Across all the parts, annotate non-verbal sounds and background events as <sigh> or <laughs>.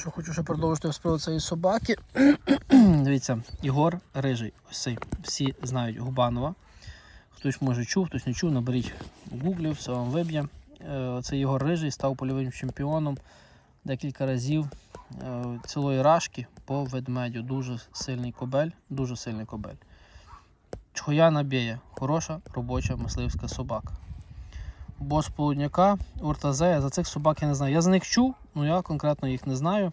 Що хочу ще продовжити з приводу цієї собаки. <clears throat> Дивіться, Ігор Рижий. Ось цей. Всі знають Губанова. Хтось може чув, хтось не чув, наберіть в гуглі, все вам виб'є. Е, Це Ігор Рижий став польовим чемпіоном декілька разів е, цілої рашки по ведмедю. Дуже сильний кобель, дуже сильний кобель. Чхояна Бєя. Хороша робоча мисливська собака. Бос полудняка, Ортазея. За цих собак я не знаю. Я за них чув, але я конкретно їх не знаю.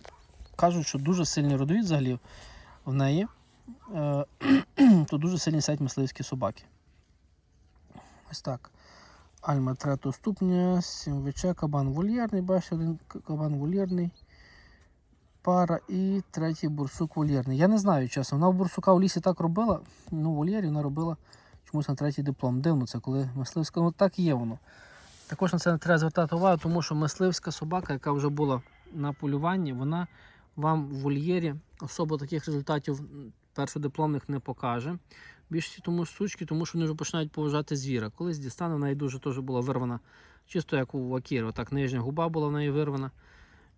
Кажуть, що дуже сильний родовід взагалі в неї. Е, <clears throat> то дуже сильні сядь мисливські собаки. Ось так. Альма третього ступня, сімвиче, кабан вольєрний, бачите, один кабан вольєрний. Пара і третій бурсук вольєрний. Я не знаю, чесно. Вона в бурсука в лісі так робила. Ну, в вольєрі вона робила чомусь на третій диплом. Дивно це, коли мисливська, ну так є воно. Також на це треба звертати увагу, тому що мисливська собака, яка вже була на полюванні, вона вам в вольєрі особо таких результатів першодипломних не покаже. Більшості тому сучки, тому що вони вже починають поважати звіра. Колись дістане, в неї дуже теж була вирвана, чисто як у Акіри. Отак нижня губа була в неї вирвана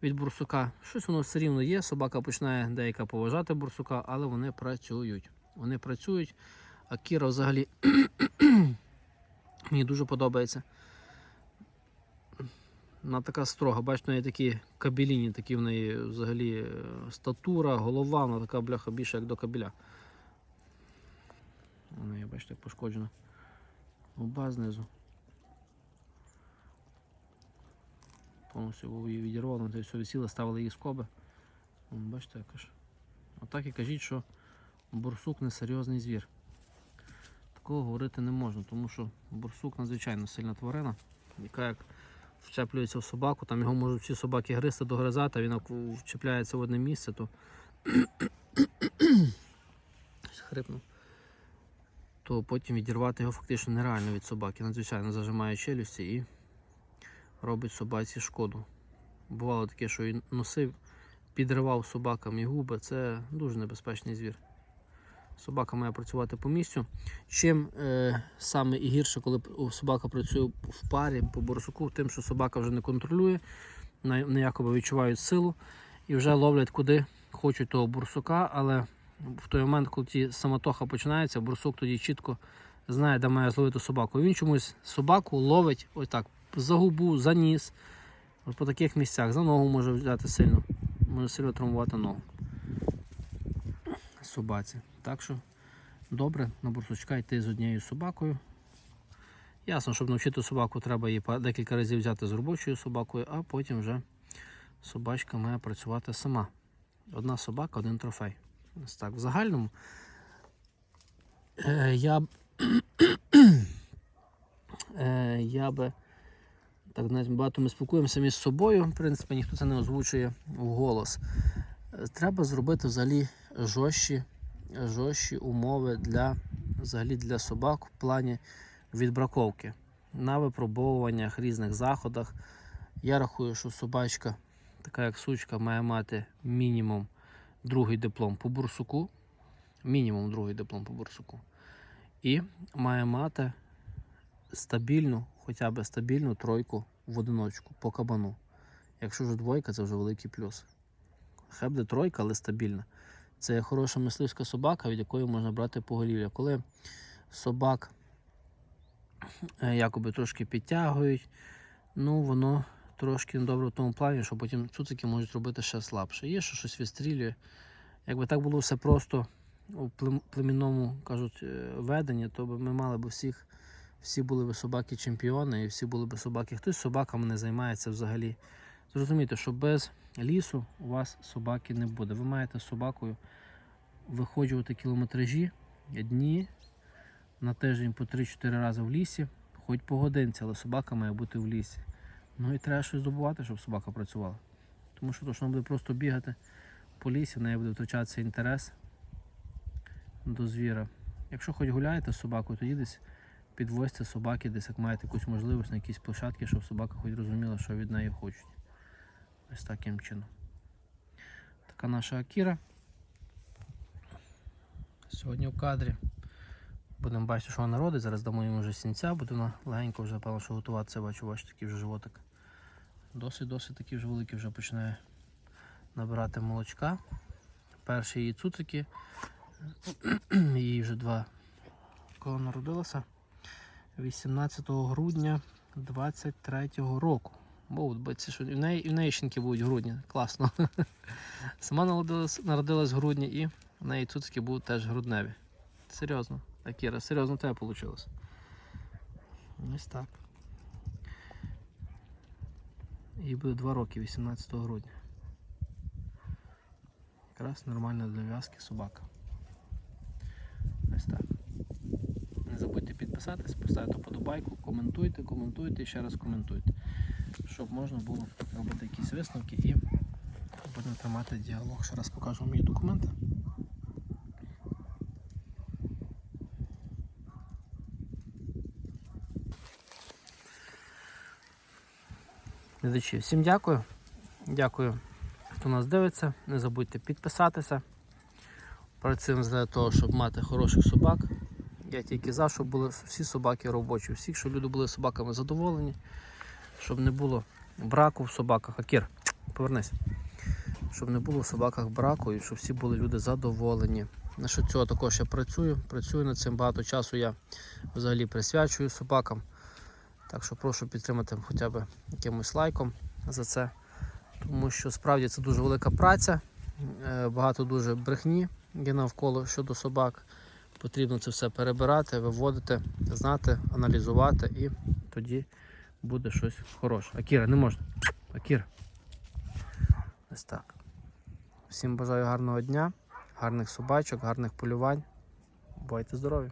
від бурсука. Щось воно все рівно є. Собака починає деяка поважати бурсука, але вони працюють. Вони працюють. Акіра взагалі <clears throat> мені дуже подобається. Вона така строга, бачите, в неї такі кабеліні, такі в неї взагалі е, статура, голова, вона така бляха більше як до кабеля. Вона є, бачите, пошкоджена. Губа знизу. Повністю її відірвало, то все висіло, ставили її скоби. Бачите, яка ж. Отак і кажіть, що бурсук не серйозний звір. Такого говорити не можна, тому що бурсук надзвичайно сильна тварина, яка як вчеплюється в собаку, там його можуть всі собаки гризти, догризати, а він вчепляється в одне місце, то <coughs> хрипнув. То потім відірвати його фактично нереально від собаки. Надзвичайно зажимає челюсті і робить собаці шкоду. Бувало таке, що він носив, підривав собакам і губи. Це дуже небезпечний звір. Собака має працювати по місцю. Чим е, саме і гірше, коли собака працює в парі по борсуку, тим, що собака вже не контролює, вони якоби відчувають силу і вже ловлять куди хочуть того бурсука, але в той момент, коли самотоха починається, бурсук тоді чітко знає, де має зловити собаку. Він чомусь собаку ловить ось так за губу, за ніс, по таких місцях, за ногу може взяти сильно, може сильно травмувати ногу собаці. Так що добре на бурсучка йти з однією собакою. Ясно, щоб навчити собаку, треба її декілька разів взяти з робочою собакою, а потім вже собачка має працювати сама. Одна собака, один трофей. Ось так. В загальному е, я, <coughs> е, я би так знаєте, багато ми спілкуємося між собою, в принципі, ніхто це не озвучує вголос. Е, Треба зробити взагалі жорсткі, жорсткі умови для, взагалі для собак в плані відбраковки. На випробовуваннях, різних заходах. Я рахую, що собачка, така як сучка, має мати мінімум другий диплом по бурсуку. Мінімум другий диплом по бурсуку. І має мати стабільну, хоча б стабільну тройку в одиночку по кабану. Якщо вже двойка, це вже великий плюс. Хай буде тройка, але стабільна. Це хороша мисливська собака, від якої можна брати поголів'я. Коли собак е, якоби трошки підтягують, ну воно трошки недобре в тому плані, що потім цуцики можуть робити ще слабше. Є, що щось відстрілює. Якби так було все просто у племінному кажуть, е, веденні, то ми мали б всіх, всі були б собаки чемпіони і всі були б собаки. Хтось собаками не займається взагалі. Зрозумійте, що без лісу у вас собаки не буде. Ви маєте з собакою виходжувати кілометражі дні на тиждень по 3-4 рази в лісі, хоч по годинці, але собака має бути в лісі. Ну і треба щось здобувати, щоб собака працювала. Тому що то, що вона буде просто бігати по лісі, в неї буде втрачатися інтерес до звіра. Якщо хоч гуляєте з собакою, тоді десь підвозьте собаки, десь як маєте якусь можливість на якісь площадки, щоб собака хоч розуміла, що від неї хочуть. Ось таким чином. Така наша Акіра. Сьогодні в кадрі. Будемо бачити, що вона родить. Зараз дамо йому вже сінця, буде вона легенько вже певно, що готуватися, бачу, бачу, такий вже животик. Досить-досить такий вже великий вже починає набирати молочка. Перші її цуцики. <clears throat> Їй вже два. Коли народилася? 18 грудня 23-го року. Бо бачите, що в неї, в неї щенки будуть в грудні. Класно. <laughs> Сама народилась, народилась в грудні і в неї цуцики будуть теж грудневі. Серйозно. Акіра, серйозно тебе вийшло. Ось так. Їй буде 2 роки, 18 грудня. Якраз нормальна для в'язки собака. Ось так. Не забудьте підписатись, поставити вподобайку, коментуйте, коментуйте і ще раз коментуйте. Щоб можна було робити якісь висновки і будемо тримати діалог. Ще раз покажу мої документи. Глядачі, всім дякую. Дякую, хто нас дивиться. Не забудьте підписатися. Працюємо для того, щоб мати хороших собак. Я тільки за, щоб були всі собаки робочі, всіх, щоб люди були собаками задоволені, щоб не було браку в собаках. Акір, повернись. Щоб не було в собаках браку і щоб всі були люди задоволені. Насчет цього також я працюю. Працюю над цим багато часу я взагалі присвячую собакам. Так що прошу підтримати хоча б якимось лайком за це. Тому що справді це дуже велика праця, е, багато дуже брехні є навколо щодо собак. Потрібно це все перебирати, виводити, знати, аналізувати і тоді буде щось хороше. Акіра, не можна. Акіра. Ось так. Всім бажаю гарного дня, гарних собачок, гарних полювань. Бувайте здорові!